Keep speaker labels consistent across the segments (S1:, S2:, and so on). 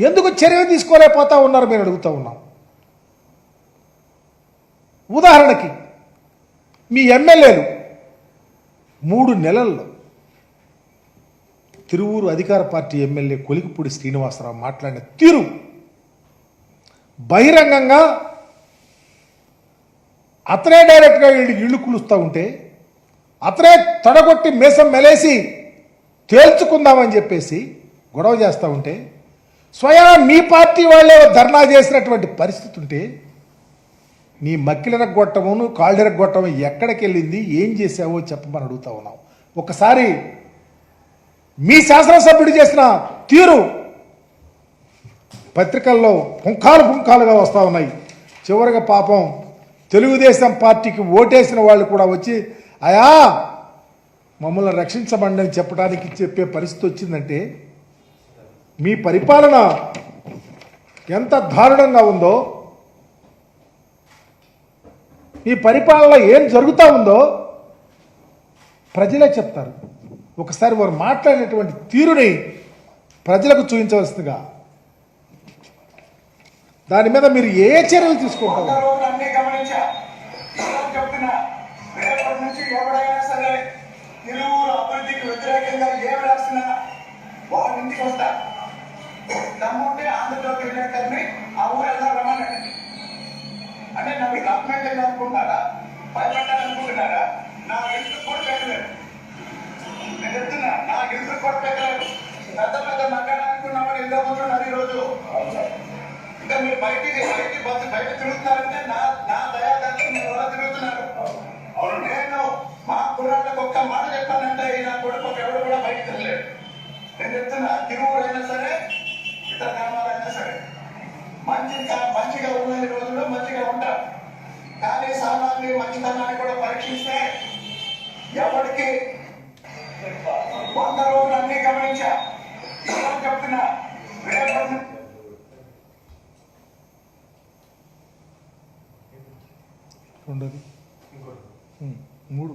S1: ఎందుకు చర్య తీసుకోలేకపోతా ఉన్నారు మీరు అడుగుతూ ఉన్నాం. ఉదాహరణకి మీ ఎమ్మెల్యేలు మూడు నెలల్లో తిరువూరు అధికార పార్టీ ఎమ్మెల్యే కొలికిపూడి శ్రీనివాసరావు మాట్లాడిన తీరు బహిరంగంగా అతనే డైరెక్ట్గా వీళ్ళు ఇళ్ళు కులుస్తూ ఉంటే అతనే తడగొట్టి మేసం మెలేసి తేల్చుకుందామని చెప్పేసి గొడవ చేస్తూ ఉంటే స్వయం మీ పార్టీ వాళ్ళే ధర్నా చేసినటువంటి పరిస్థితి ఉంటే నీ మక్కిలరగొట్టమును కాళ్ళెరగొట్టము ఎక్కడికి వెళ్ళింది ఏం చేసావో చెప్పమని అడుగుతా ఉన్నాం ఒకసారి మీ శాసనసభ్యుడు చేసిన తీరు పత్రికల్లో పుంఖాలు పుంఖాలుగా వస్తూ ఉన్నాయి. చివరిగా పాపం తెలుగుదేశం పార్టీకి ఓటేసిన వాళ్ళు కూడా వచ్చి అయా మమ్మల్ని రక్షించమండి అని చెప్పడానికి చెప్పే పరిస్థితి వచ్చిందంటే మీ పరిపాలన ఎంత దారుణంగా ఉందో ఈ పరిపాలన ఏం జరుగుతూ ఉందో ప్రజలే చెప్తారు. ఒకసారి వారు మాట్లాడినటువంటి తీరుని ప్రజలకు చూపించవలసిందిగా. దాని మీద మీరు ఏ చర్యలు తీసుకుంటారు?
S2: రోజు సరే అభివృద్ధికి వ్యతిరేకంగా ఏమి రాసినా వారి ఇంటికి వస్తా. దమ్ముంటే ఆంధ్రజ్యోతి విలేకరిని ఆ ఊరు వెళ్దాం రమ్మనండి అంటే నాకు గవర్నమెంట్ అనుకుంటారా భయపెట్టాలనుకుంటున్నారా నా ఇల్లు కూడా పెట్టలేదు నేను చెప్తున్నా నా ఇల్లు కూడా పెట్టలేదు పెద్ద పెద్ద మగ్గాలనుకున్నామని ఎందుకు కూర్చున్నారు ఈరోజు ఇంకా మీరు బయటికి బయటికి బస్సు బయట తిరుగుతున్నారంటే నా మంచితనాన్ని కూడా పరీక్షిస్తే ఎవరికి? వంద రోజులు అన్ని గమనించా. ఈరోజు చెప్తున్నా రేపటి
S1: రెండోది. ఉం, మూడు.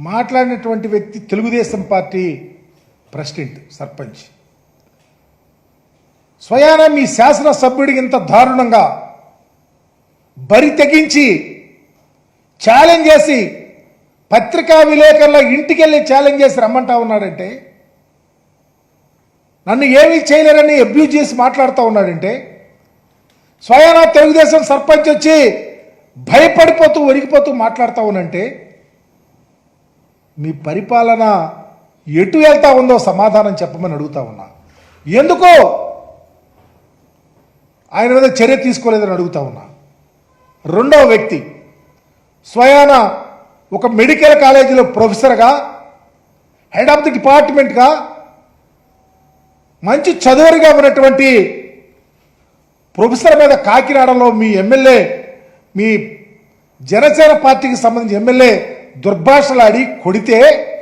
S1: మాట్లాడినటువంటి వ్యక్తి తెలుగుదేశం పార్టీ ప్రెసిడెంట్ సర్పంచ్. స్వయాన మీ శాసనసభ్యుడికి ఇంత దారుణంగా బరి తెగించి ఛాలెంజ్ చేసి పత్రికా విలేకరుల ఇంటికి వెళ్ళి ఛాలెంజ్ చేసి రమ్మంటా ఉన్నాడంటే నన్ను ఏమీ చేయలేరని అబ్యూజ్ చేసి మాట్లాడుతూ ఉన్నాడంటే స్వయాన తెలుగుదేశం సర్పంచ్ వచ్చి భయపడిపోతూ ఒరిగిపోతూ మాట్లాడుతూ ఉన్నంటే మీ పరిపాలన ఎటు వెళ్తా ఉందో సమాధానం చెప్పమని అడుగుతా ఉన్నా. ఎందుకో ఆయన మీద చర్య తీసుకోలేదని అడుగుతా ఉన్నా. రెండవ వ్యక్తి స్వయాన ఒక మెడికల్ కాలేజీలో ప్రొఫెసర్గా హెడ్ ఆఫ్ ది డిపార్ట్మెంట్గా మంచి చదువురిగా ఉన్నటువంటి ప్రొఫెసర్ మీద కాకినాడలో మీ ఎమ్మెల్యే మీ జనసేన పార్టీకి సంబంధించిన ఎమ్మెల్యే దుర్భాషలాడి కొడితే